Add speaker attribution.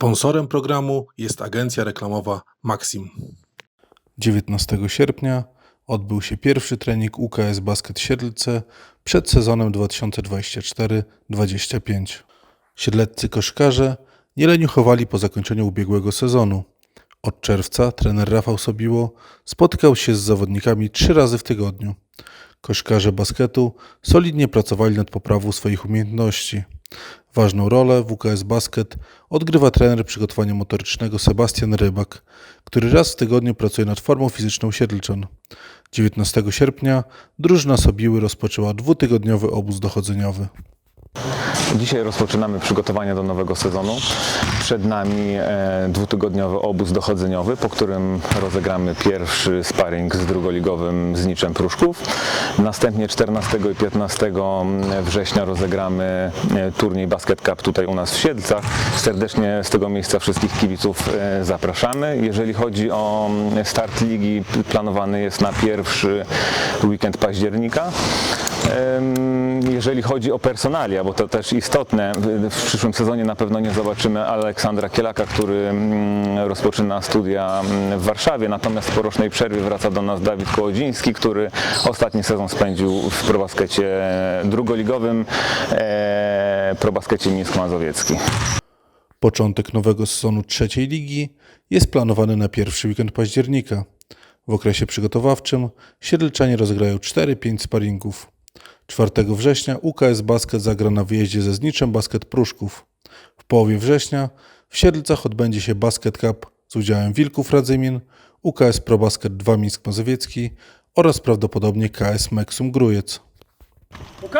Speaker 1: Sponsorem programu jest agencja reklamowa Maxim.
Speaker 2: 19 sierpnia odbył się pierwszy trening UKS Basket Siedlce przed sezonem 2024-25. Siedleccy koszkarze nie leniuchowali po zakończeniu ubiegłego sezonu. Od czerwca trener Rafał Sobiło spotykał się z zawodnikami trzy razy w tygodniu. Koszkarze basketu solidnie pracowali nad poprawą swoich umiejętności. Ważną rolę w UKS Basket odgrywa trener przygotowania motorycznego Sebastian Rybak, który raz w tygodniu pracuje nad formą fizyczną Siedlczan. 19 sierpnia drużyna Sobiły rozpoczęła dwutygodniowy obóz dochodzeniowy.
Speaker 3: Dzisiaj rozpoczynamy przygotowania do nowego sezonu. Przed nami e, dwutygodniowy obóz dochodzeniowy, po którym rozegramy pierwszy sparring z drugoligowym Zniczem Pruszków. Następnie 14 i 15 września rozegramy e, turniej Basket Cup tutaj u nas w Siedlcach. Serdecznie z tego miejsca wszystkich kibiców e, zapraszamy. Jeżeli chodzi o mm, start ligi, planowany jest na pierwszy weekend października. Jeżeli chodzi o personalia, bo to też istotne, w- przyszłym sezonie na pewno nie zobaczymy Aleksandra Kielaka, który mm, rozpoczyna studia mm, w Warszawie, natomiast po rocznej przerwie wraca do nas Dawid Kołodziński, który ostatni sezon spędził w probaskecie drugoligowym, e, probaskecie Mińsk Mazowiecki.
Speaker 2: Początek nowego sezonu trzeciej ligi jest planowany na pierwszy weekend października. W okresie przygotowawczym Siedlczanie rozegrają 4-5 sparingów. 4 września UKS Basket zagra na wyjeździe ze Zniczem Basket Pruszków. W połowie września w Siedlcach odbędzie się Basket Cup z udziałem Wilków Radzymin, UKS Pro Basket 2 Mińsk Mazowiecki oraz prawdopodobnie KS Meksum Grujec.
Speaker 4: UKS!